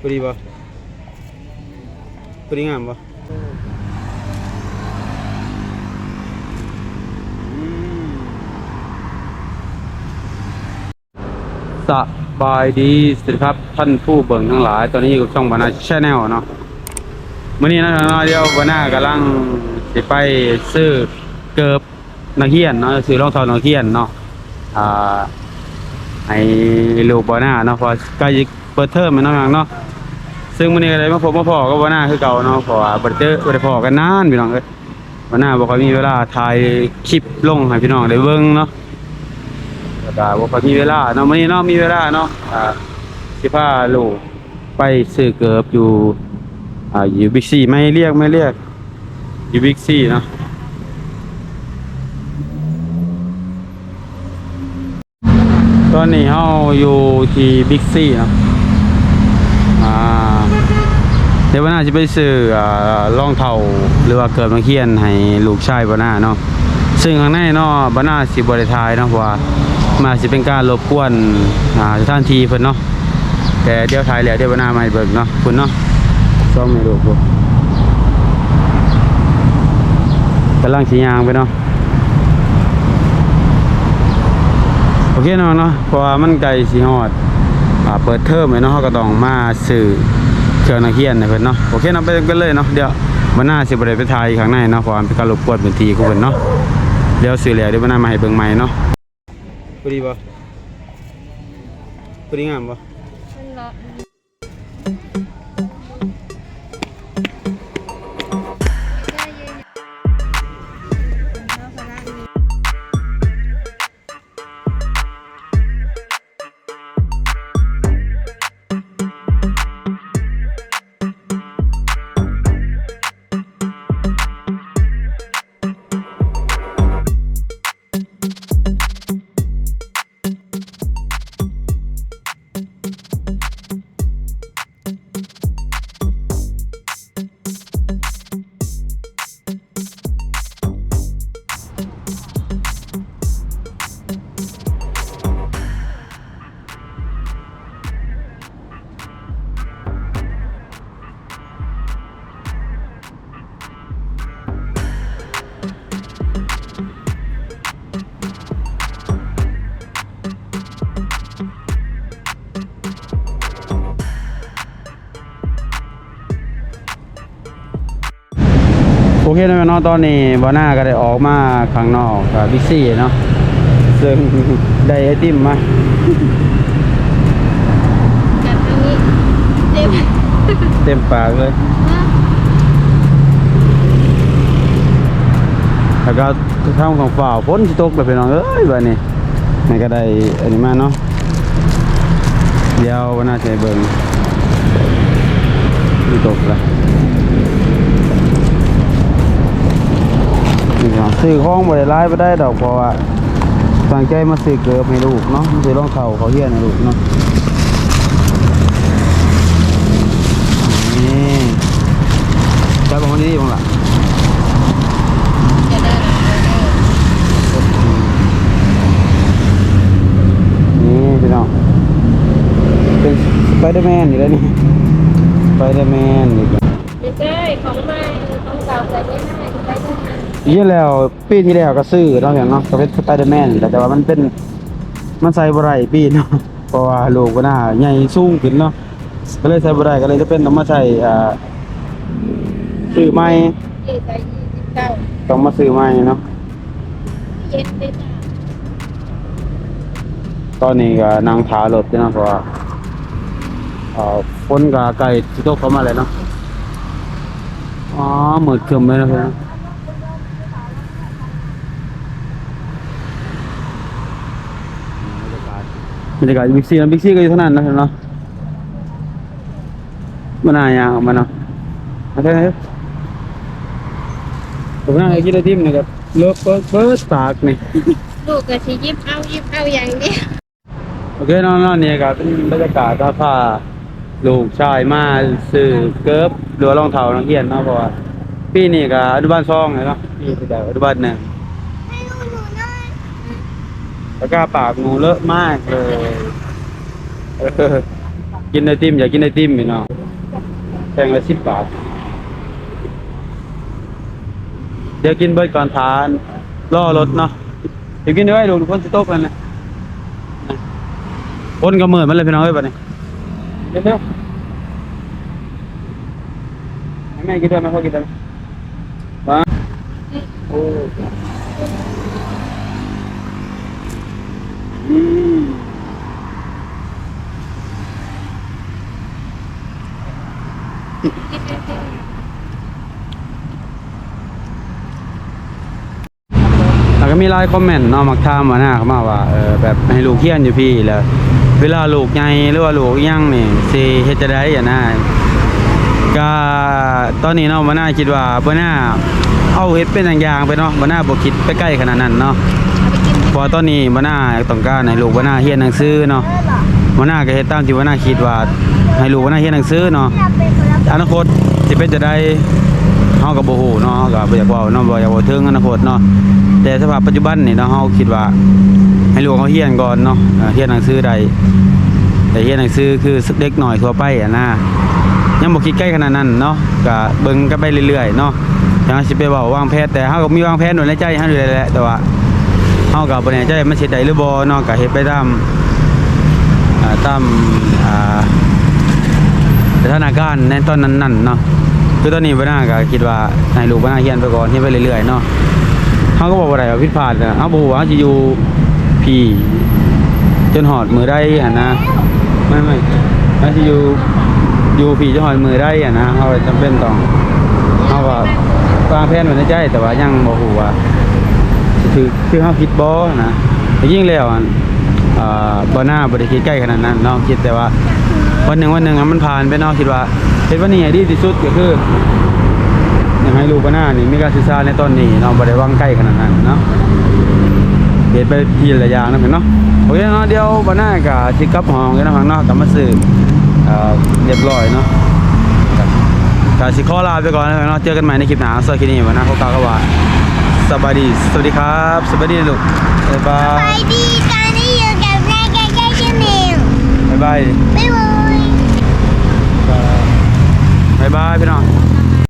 พอดีบ่พอดีงามบ่สบายดีสิครับท่านผู้เบิ่งทั้งหลาย ตอนนี้อยู่กับช่องบานาชาแนลเนาะมื้อนี้นะเนาะเดี๋ยวบานากํลังสิไปซื้อเกิบนักเรียนเนาะซื้อรองเท้านักเรียนเนาะอ่าให้ลูกบอหน้าเนาะพอใกล้เปิดเทอมแล้วนะเนาะ ซึ่งมื้อนี้ก็เลยมาพบมาพอกับบอหน้าคือเก่าเนาะเพราะว่าบ่ได้เจอบ่ได้พอกันนานพี่น้องเอ้ยบอหน้าบ่ค่อยมีเวลาถ่ายคลิปลงให้พี่น้องได้เบิ่งเนาะแล้วก็บ่ค่อยมีเวลาเนาะมื้อนี้เนาะมีเวลาเนาะอ่าสิพาลูกไปซื้อเกิบอยู่อ่าอยู่บิ๊กซีไม่เรียกไม่เรียกอยู่บิ๊กซีเนาะตอนนี้เฮาอยู่ที่บิ๊กซีเนาะ อ่า เดี๋ยววันหน้าจะไปซื้ออ่องเท้าหรือว่าเกิดมาเขียนให้ลูกชายบานหน้าเนาะซึ่งข้างในเนาะบานหน้าสิบริทายเนาะพราะว่ามาสิเป็นการรบกวนอ่าสถานที่เพิ่นเนาะแต่เดี๋ยวถ่ายแล้วเดี๋ยวบานหน้ามาให้เบิ่งเนาะคุณเนาะซ่อมให้ลูกพุ่กำลังสิย่างไปเนาะโอเคเนาะเนาะเพราะว่ามันไกลสิฮอดอเปิดเทอมเลยเนาะเราก็ต้องมาซื้อ เครื่องนักเรียนนะเพื่อนเนาะโอเคเนาะไปกันเลยเนาะเดี๋ยววันหน้าสิบ่ได้ไปถ่ายข้างในเนาะความเป็นการรบกวนพื้นที่ของเพื่อนเนาะเดี๋ยวสื่อแล้วเดี๋ยววันหน้ามาให้เบิ่งใหม่เนาะพอดีบ่พอดีงามบ่ โอเคเนาะเนาะตอนนี้บ่หน้าก็ได้ออกมาข้างนอกกับบิ๊กซีเนาะซึ่งได้ไอติมมากับอันนี้เจ็บเต็มปากเลย แล้วก็ทำของฝ่าฝนสิตกเลยพี่น้องเอ้ยบัดนี้นี่ก็ได้อันนี้มาเนาะเดี๋ยววันหน้าจะให้เบิ่งสิตกละ ซื้อของบ่ได้หลายบ่ได้ดอกเพราะว่าตั้งใจมาซื้อเกิบให้ลูกเนาะซื้อรองเท้าเขาเฮียนให้ลูกเนาะนี่จับของนี้บ้างล่ะนี่พี่น้องเป็นสไปเดอร์แมนอยู่แล้วนี่สไปเดอร์แมนนี่ ม่ใช่ของใหม่ของเก่าแต่ไม่ใช่ใช้ได้ ยี่แล้วปีที่แล้วก็ซื้อเนาะอย่างเนาะก็เป็นสไปเดอร์แมนแต่ว่ามันเป็นมันใส่บ่ได้ปีเนาะ เพราะว่าลูกก็น่าใหญ่สูงขึ้นเนาะก็เลยใส่บ่ได้ก็เลยจะเป็นต้องมาใส่อ่าซื้อใหม่ที่ใช้ยี่สิบเก้าต้องมาซื้อใหม่เนาะเย็นได้จ้าตอนนี้ก็นั่งถารถอยู่เนาะเพราะว่าเอ่อฝนก็ใกล้สิตกเข้ามาแล้วเนาะ อ๋อมืดครึ้มเลยนะเพื่อนบรรยากาศบิ๊กซีนะบิ๊กซีก็อยู่เท่านั้นนะเนาะมันนายางออกมาเนาะโอเคครับผมนั่งไอ้กินไอติมนะครับเลิฟเฟิร์สเฟิร์สปากนี่ลูกก็สิยิบเอายิบเอาอย่างเดียวโอเคเนาะเนาะเนี่ยครับเป็นบรรยากาศก็พา ลูกชายมาซื้อเกิร์ฟหรือว่ารองเท้านักเรียนเนาะเพราะว่าปีนี้ก็อนุบาลสองเลยเนาะปีที่แล้อนุบาลหนึ่งให้หนูหนูหน่อยแล้วก็ปากหนูเลอะมากเลยเออกินไอติมอยากกินไอติมพี่น้องแพงละสิบบาท เดี๋ยวกินเบิร์ดก่อนทานล่อรถเนาะเดี๋ยวกินด้วยดูกคนสต๊อกกันนะคนก็เหมือนมันเลยพี่น้องเอ้ยบัดนี้ เร็วๆให้แม่กินด้วยไหมพ่อกินด้วยไหมมาโอ้อืมแล้วก็มีไลน์คอมเมนต์เนาะมักถามมาหน้าเข้ามาว่าเออแบบให้ลูกเฮียนอยู่พี่แล้ว เวลาลูกใหญ่หรือว่าลูกยังนี่สิเฮ็ดจะได้อะนะก็ตอนนี้เนาะบ่น่าคิดว่าบ่น่าเอาเฮ็ดเป็นอย่างๆไปเนาะบ่น่าบ่คิดไปใกล้ขนาดนั้นเนาะพอตอนนี้บ่น่าต้องการให้ลูกบ่น่าเรียนหนังสือเนาะบ่น่าก็เฮ็ดตามที่บ่น่าคิดว่าให้ลูกบ่น่าเรียนหนังสือเนาะอนาคตสิเป็นจะได้เฮาก็บ่ฮู้เนาะเฮาก็บ่อยากเว้าเนาะบ่อยากเว้าถึงอนาคตเนาะแต่สภาพปัจจุบันนี่เนาะเฮาคิดว่า ให้ลูกเขาเรียนก่อนเนาะเอ่อเรียนหนังสือใดแต่เรียนหนังสือคือเด็กหน่อยทั่วไปอะนะยังบ่คิดใกล้ขนาดนั้นเนาะก็เบิ่งกันไปเรื่อยๆเนาะยังสิไปเว้าวางแผนแต่เฮาก็มีวางแผนไว้ในใจเฮาอยู่แล้วแหละแต่ว่าเฮาก็บ่แน่ใจมันสิได้หรือบ่เนาะก็เฮ็ดไปตามอ่าตามอ่าสถานการณ์ในตอนนั้นๆเนาะคือตอนนี้บ่น่าก็คิดว่าให้ลูกบ่น่าเฮียนไปก่อนเฮียนไปเรื่อยๆเนาะเฮาก็บอกว่าได้ว่าผิดพลาดนะเฮาบ่ฮู้ว่าเฮาสิอยู่ พี่ จนหอดมือได้หั่นนะไม่ไม่เฮาสิอยู่อยู่พี่จนหอดมือได้อะนะเฮาจำเป็นต้องเฮาก็วางแผนไว้ในใจแต่ว่ายังบ่ฮู้ว่าสิถือคือเฮาคิดบ่นะยิ่งแล้วอ่าบ่น่าบ่ได้คิดใกล้ขนาดนั้นเนาะคิดแต่ว่าวันหนึ่งวันหนึ่งอะมันผ่านไปเนาะคิดว่าเฮ็ดวันนี้ดีที่สุดก็คืออยากให้ลูกบาหน้านี่มีการศึกษาในตอนนี้เนาะบ่ได้วางใกล้ขนาดนั้นเนาะ เฮ็ดไปทีละอย่างนะเพิ่นเนาะโอเคเนาะเดี๋ยวบาหน้าก็สิกลับห้องกันนะพังเนาะกลับมาซื้อเอ่อเรียบร้อยเนาะก็สิขอลาไปก่อนนะเนาะเจอกันใหม่ในคลิปหน้าสำหรับคลิปนี้บาหน้าขอกล่าวคำว่าสบายดีสวัสดีครับสวัสดีลูกบ๊ายบาไปยดีกันที่อยู่กับแม่แกแกชื่อเมลบ๊ายบายบ๊ายบายบ๊ายบายพี่น้อง